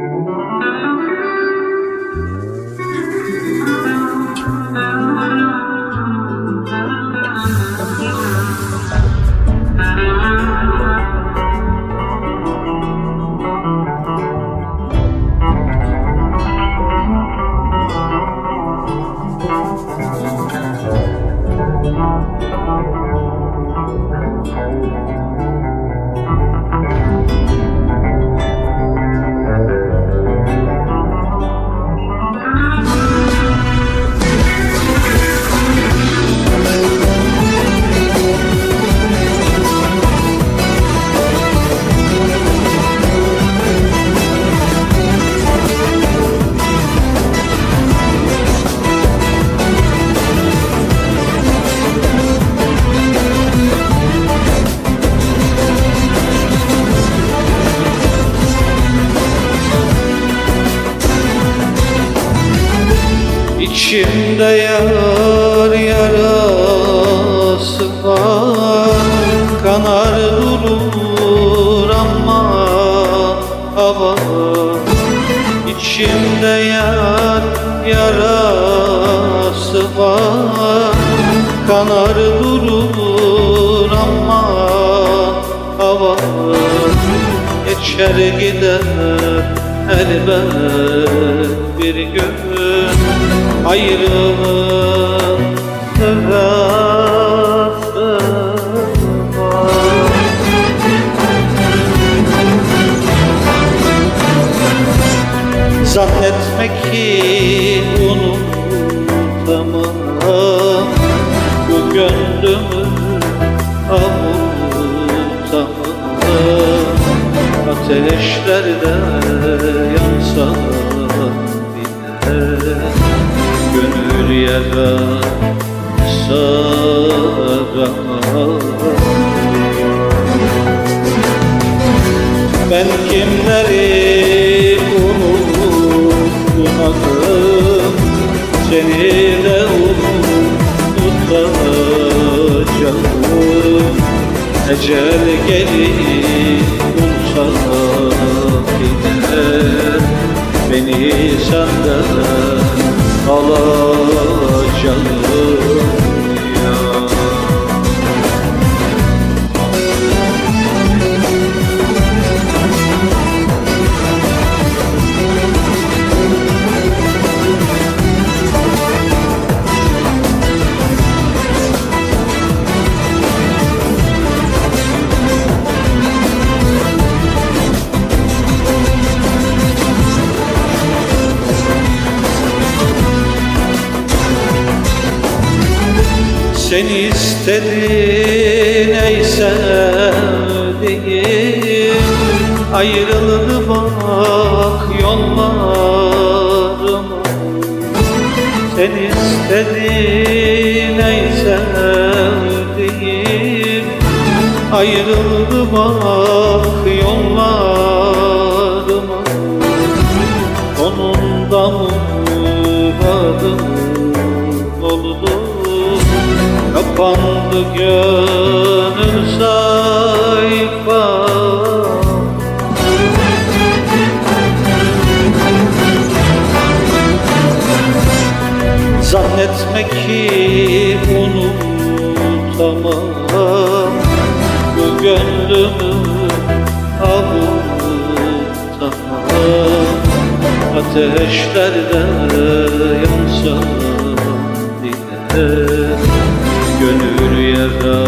İçimde Kanar durur ama hava İçimde yar yarası var. Kanar durur ama hava Geçer gider elbet bir gün. Ayrılığın sırası gönlümü avutamam Ateşlerde yansa bile Gönül yara saramam Ben kimleri unutmadım Seni de unutacağım Ecel gelir unsa gider Beni senden alacağım Seni istedin ey sevdiğim. Ayrıldı bak yollarıma. Seni istedin ey sevdiğim. Ayrıldı bak yollarıma Kapandı gönül sayfam Zannetme ki unutamam. Bu gönlümü avutamam. Ateşlerde yansa bile yara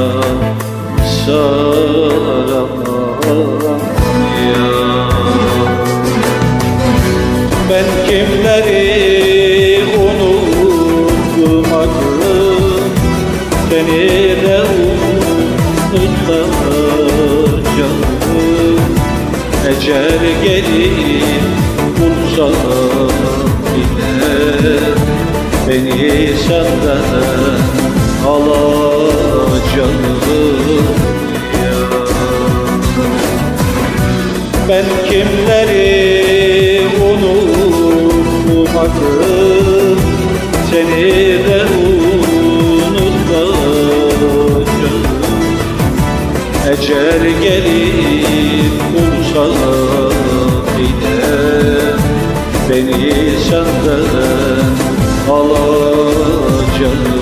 saramam ya Ben kimleri unutmadım Seni de unutacağım Ecel gelir bulsa bile Beni senden ya Ben kimleri unutmadım? Seni de unutacağım Ecel gelip bulsa beni senden alacağım